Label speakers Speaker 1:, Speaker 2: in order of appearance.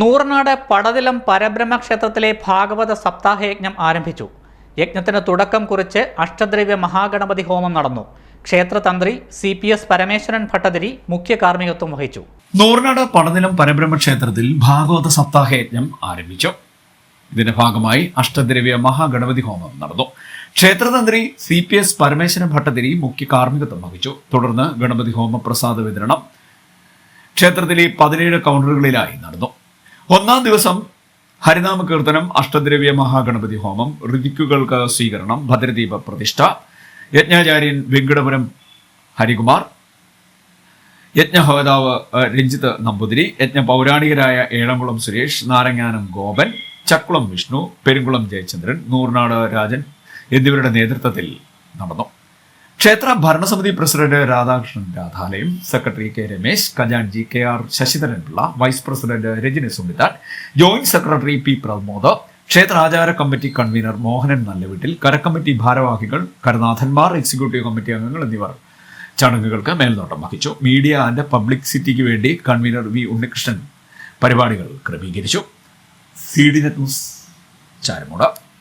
Speaker 1: നൂറനാട് പടതിലം പരബ്രഹ്മ ക്ഷേത്രത്തിലെ ഭാഗവത സപ്താഹയജ്ഞം ആരംഭിച്ചു. യജ്ഞത്തിന് തുടക്കം കുറിച്ച് അഷ്ടദ്രവ്യ മഹാഗണപതി ഹോമം നടന്നു. ക്ഷേത്രതന്ത്രി C P S Parameswaran Bhattathiri മുഖ്യ കാർമ്മികത്വം വഹിച്ചു.
Speaker 2: നൂറനാട് പടനിലം പരബ്രഹ്മ ക്ഷേത്രത്തിൽ ഭാഗവത സപ്താഹയജ്ഞം ആരംഭിച്ചു. ഇതിന്റെ ഭാഗമായി അഷ്ടദ്രവ്യ മഹാഗണപതി ഹോമം നടന്നു. ക്ഷേത്രതന്ത്രി C P S Parameswaran Bhattathiri മുഖ്യ കാർമ്മികത്വം വഹിച്ചു. തുടർന്ന് ഗണപതി ഹോമ പ്രസാദ വിതരണം ക്ഷേത്രത്തിലെ പതിനേഴ് കൗണ്ടറുകളിലായി നടന്നു. ഒന്നാം ദിവസം ഹരിനാമ കീർത്തനം അഷ്ടദ്രവ്യ മഹാഗണപതി ഹോമം ഋതിക്കുകൾക്ക് സ്വീകരണം ഭദ്രദീപ പ്രതിഷ്ഠ യജ്ഞാചാര്യൻ വെങ്കടപുരം ഹരികുമാർ യജ്ഞഹോതാവ് രഞ്ജിത്ത് നമ്പൂതിരി യജ്ഞ പൗരാണികരായ ഏഴംകുളം സുരേഷ് നാരങ്ങാനം ഗോപൻ ചക്കുളം വിഷ്ണു പെരുങ്കുളം ജയചന്ദ്രൻ നൂർനാട് രാജൻ എന്നിവരുടെ നേതൃത്വത്തിൽ നടന്നു. ക്ഷേത്ര ഭരണസമിതി president Radhakrishnan Radhalayam secretary K Ramesh ഖജാൻജി K R Sasidharan Pillai vice president Rajani Sumithan joint secretary P Pramod ക്ഷേത്ര ആചാര കമ്മിറ്റി കൺവീനർ മോഹനൻ നല്ലവീട്ടിൽ കരക്കമ്മിറ്റി ഭാരവാഹികൾ കരനാഥന്മാർ എക്സിക്യൂട്ടീവ് കമ്മിറ്റി അംഗങ്ങൾ എന്നിവർ ചടങ്ങുകൾക്ക് മേൽനോട്ടം വഹിച്ചു. മീഡിയ ആൻഡ് പബ്ലിസിറ്റിക്ക് വേണ്ടി കൺവീനർ വി ഉണ്ണികൃഷ്ണൻ പരിപാടികൾ ക്രമീകരിച്ചു. C D news Charamood.